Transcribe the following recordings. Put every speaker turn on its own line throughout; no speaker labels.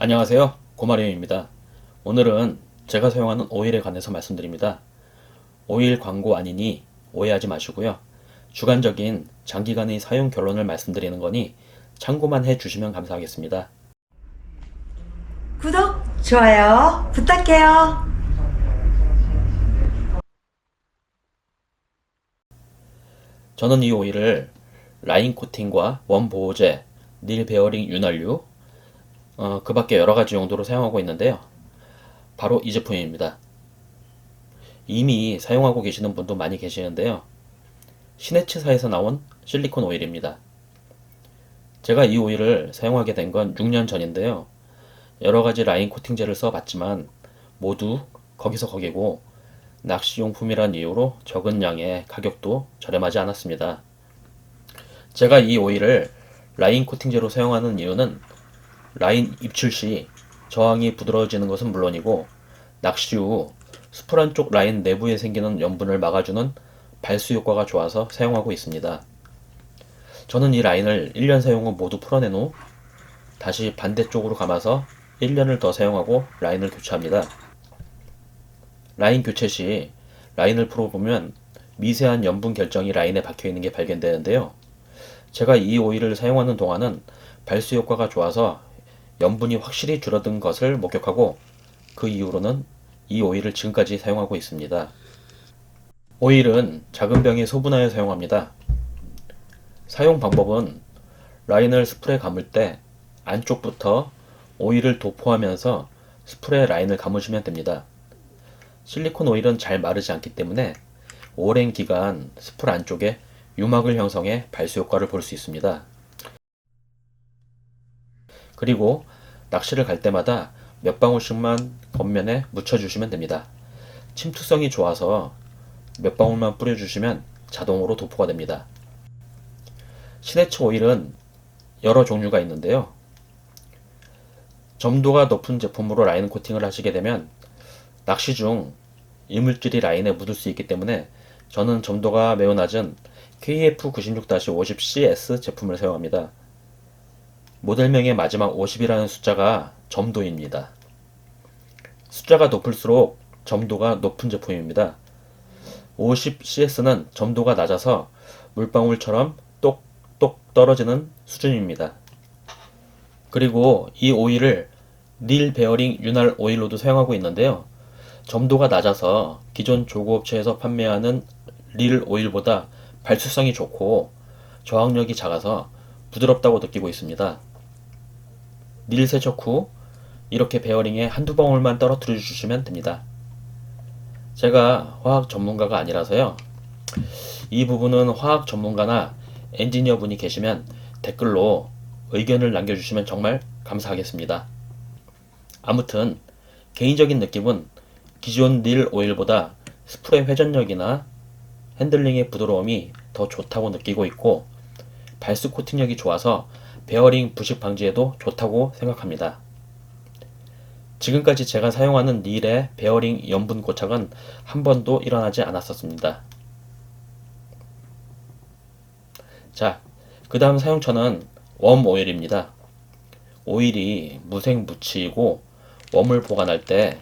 안녕하세요. 고마리입니다. 오늘은 제가 사용하는 오일에 관해서 말씀드립니다. 오일 광고 아니니 오해하지 마시고요. 주관적인 장기간의 사용 결론을 말씀드리는 거니 참고만 해 주시면 감사하겠습니다.
구독, 좋아요 부탁해요.
저는 이 오일을 라인 코팅과 원 보호제, 닐 베어링 윤활유, 어, 그 밖에 여러 가지 용도로 사용하고 있는데요. 바로 이 제품입니다. 이미 사용하고 계시는 분도 많이 계시는데요. 시네츠사에서 나온 실리콘 오일입니다. 제가 이 오일을 사용하게 된 건 6년 전인데요. 여러 가지 라인 코팅제를 써봤지만 모두 거기서 거기고 낚시용품이란 이유로 적은 양의 가격도 저렴하지 않았습니다. 제가 이 오일을 라인 코팅제로 사용하는 이유는 라인 입출 시 저항이 부드러워지는 것은 물론이고 낚시 후 수풀한 쪽 라인 내부에 생기는 염분을 막아주는 발수 효과가 좋아서 사용하고 있습니다. 저는 이 라인을 1년 사용 후 모두 풀어낸 후 다시 반대쪽으로 감아서 1년을 더 사용하고 라인을 교체합니다. 라인 교체 시 라인을 풀어보면 미세한 염분 결정이 라인에 박혀 있는 게 발견되는데요. 제가 이 오일을 사용하는 동안은 발수 효과가 좋아서 염분이 확실히 줄어든 것을 목격하고 그 이후로는 이 오일을 지금까지 사용하고 있습니다. 오일은 작은 병에 소분하여 사용합니다. 사용 방법은 라인을 스프레 감을 때 안쪽부터 오일을 도포하면서 스프레 라인을 감으시면 됩니다. 실리콘 오일은 잘 마르지 않기 때문에 오랜 기간 스풀 안쪽에 유막을 형성해 발수 효과를 볼 수 있습니다. 그리고 낚시를 갈 때마다 몇 방울씩만 겉면에 묻혀주시면 됩니다. 침투성이 좋아서 몇 방울만 뿌려주시면 자동으로 도포가 됩니다. 시네츠 오일은 여러 종류가 있는데요. 점도가 높은 제품으로 라인 코팅을 하시게 되면 낚시 중 이물질이 라인에 묻을 수 있기 때문에 저는 점도가 매우 낮은 KF96-50CS 제품을 사용합니다. 모델명의 마지막 50이라는 숫자가 점도입니다. 숫자가 높을수록 점도가 높은 제품입니다. 50CS는 점도가 낮아서 물방울처럼 똑똑 떨어지는 수준입니다. 그리고 이 오일을 닐 베어링 윤활 오일로도 사용하고 있는데요. 점도가 낮아서 기존 조구업체에서 판매하는 릴 오일보다 발수성이 좋고 저항력이 작아서 부드럽다고 느끼고 있습니다. 닐 세척 후 이렇게 베어링에 한두 방울만 떨어뜨려 주시면 됩니다. 제가 화학 전문가가 아니라서요. 이 부분은 화학 전문가나 엔지니어 분이 계시면 댓글로 의견을 남겨주시면 정말 감사하겠습니다. 아무튼 개인적인 느낌은 기존 닐 오일보다 스프레 회전력이나 핸들링의 부드러움이 더 좋다고 느끼고 있고 발수 코팅력이 좋아서 베어링 부식 방지에도 좋다고 생각합니다. 지금까지 제가 사용하는 닐의 베어링 염분 고착은 한 번도 일어나지 않았었습니다. 자, 그 다음 사용처는 웜 오일입니다. 오일이 무색 무치이고 웜을 보관할 때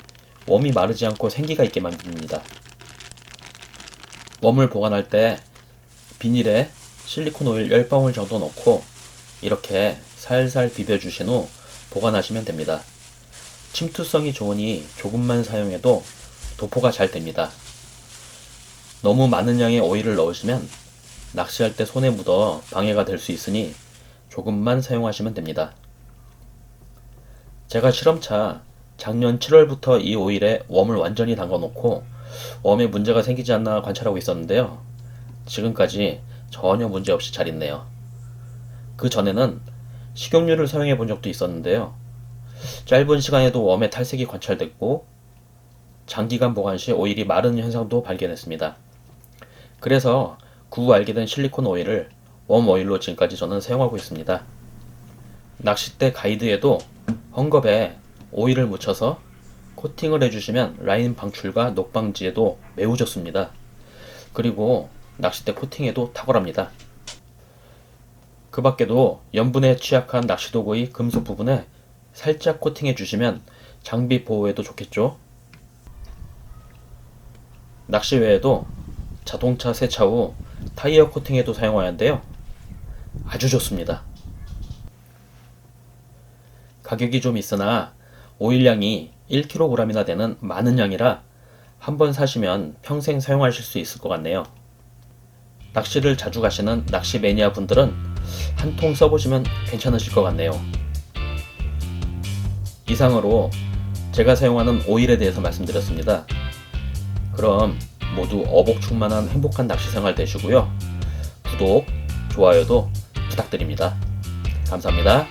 웜이 마르지 않고 생기가 있게 만듭니다. 웜을 보관할 때 비닐에 실리콘 오일 10방울 정도 넣고 이렇게 살살 비벼주신 후 보관하시면 됩니다. 침투성이 좋으니 조금만 사용해도 도포가 잘 됩니다. 너무 많은 양의 오일을 넣으시면 낚시할 때 손에 묻어 방해가 될 수 있으니 조금만 사용하시면 됩니다. 제가 실험차 작년 7월부터 이 오일에 웜을 완전히 담가 놓고 웜에 문제가 생기지 않나 관찰하고 있었는데요. 지금까지 전혀 문제 없이 잘 있네요. 그 전에는 식용유를 사용해 본 적도 있었는데요. 짧은 시간에도 웜의 탈색이 관찰됐고 장기간 보관 시 오일이 마르는 현상도 발견했습니다. 그래서 그후 알게 된 실리콘 오일을 웜 오일로 지금까지 저는 사용하고 있습니다. 낚싯대 가이드에도 헝겊에 오일을 묻혀서 코팅을 해주시면 라인 방출과 녹 방지에도 매우 좋습니다. 그리고 낚싯대 코팅에도 탁월합니다. 그 밖에도 염분에 취약한 낚시도구의 금속 부분에 살짝 코팅해 주시면 장비 보호에도 좋겠죠. 낚시 외에도 자동차 세차 후 타이어 코팅에도 사용하는데요. 아주 좋습니다. 가격이 좀 있으나 오일량이 1kg이나 되는 많은 양이라 한 번 사시면 평생 사용하실 수 있을 것 같네요. 낚시를 자주 가시는 낚시 매니아 분들은 한 통 써보시면 괜찮으실 것 같네요. 이상으로 제가 사용하는 오일에 대해서 말씀드렸습니다. 그럼 모두 어복 충만한 행복한 낚시 생활 되시고요. 구독, 좋아요도 부탁드립니다. 감사합니다.